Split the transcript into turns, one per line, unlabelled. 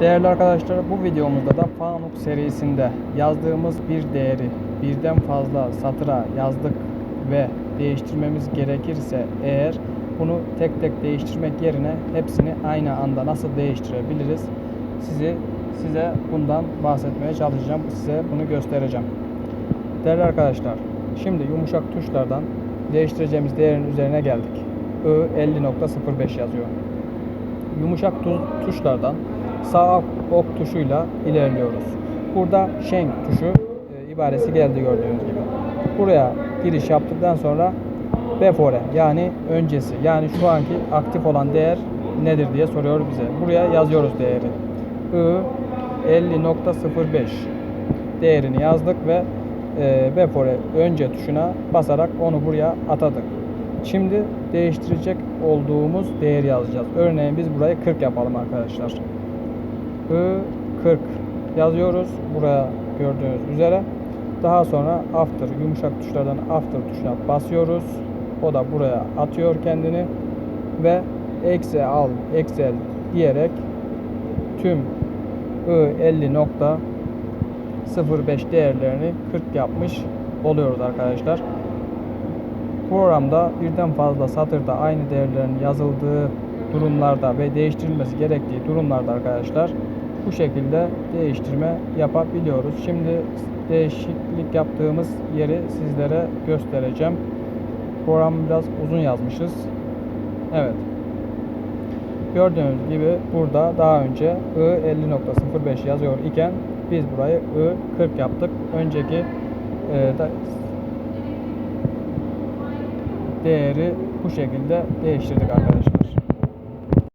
Değerli arkadaşlar bu videomuzda da Fanuk serisinde yazdığımız bir değeri birden fazla satıra yazdık ve değiştirmemiz gerekirse eğer bunu tek tek değiştirmek yerine hepsini aynı anda nasıl değiştirebiliriz sizi size bundan bahsetmeye çalışacağım size bunu göstereceğim. Değerli arkadaşlar şimdi yumuşak tuşlardan değiştireceğimiz değerin üzerine geldik. I 50.05 yazıyor yumuşak tu- tuşlardan sağ ok tuşuyla ilerliyoruz. Burada Schenk tuşu e, ibaresi geldi gördüğünüz gibi. Buraya giriş yaptıktan sonra before yani öncesi yani şu anki aktif olan değer nedir diye soruyor bize. Buraya yazıyoruz değeri. I 50.05 değerini yazdık ve e, before önce tuşuna basarak onu buraya atadık. Şimdi değiştirecek olduğumuz değeri yazacağız. Örneğin biz burayı 40 yapalım arkadaşlar. I 40 yazıyoruz buraya gördüğünüz üzere. Daha sonra after yumuşak tuşlardan after tuşuna basıyoruz. O da buraya atıyor kendini ve eksi al excel diyerek tüm I 50.05 değerlerini 40 yapmış oluyoruz arkadaşlar. Programda birden fazla satırda aynı değerlerin yazıldığı durumlarda ve değiştirilmesi gerektiği durumlarda arkadaşlar bu şekilde değiştirme yapabiliyoruz. Şimdi değişiklik yaptığımız yeri sizlere göstereceğim. Programı biraz uzun yazmışız. Evet. Gördüğünüz gibi burada daha önce I 50.05 yazıyor iken biz burayı I 40 yaptık. Önceki e, da- değeri bu şekilde değiştirdik arkadaşlar.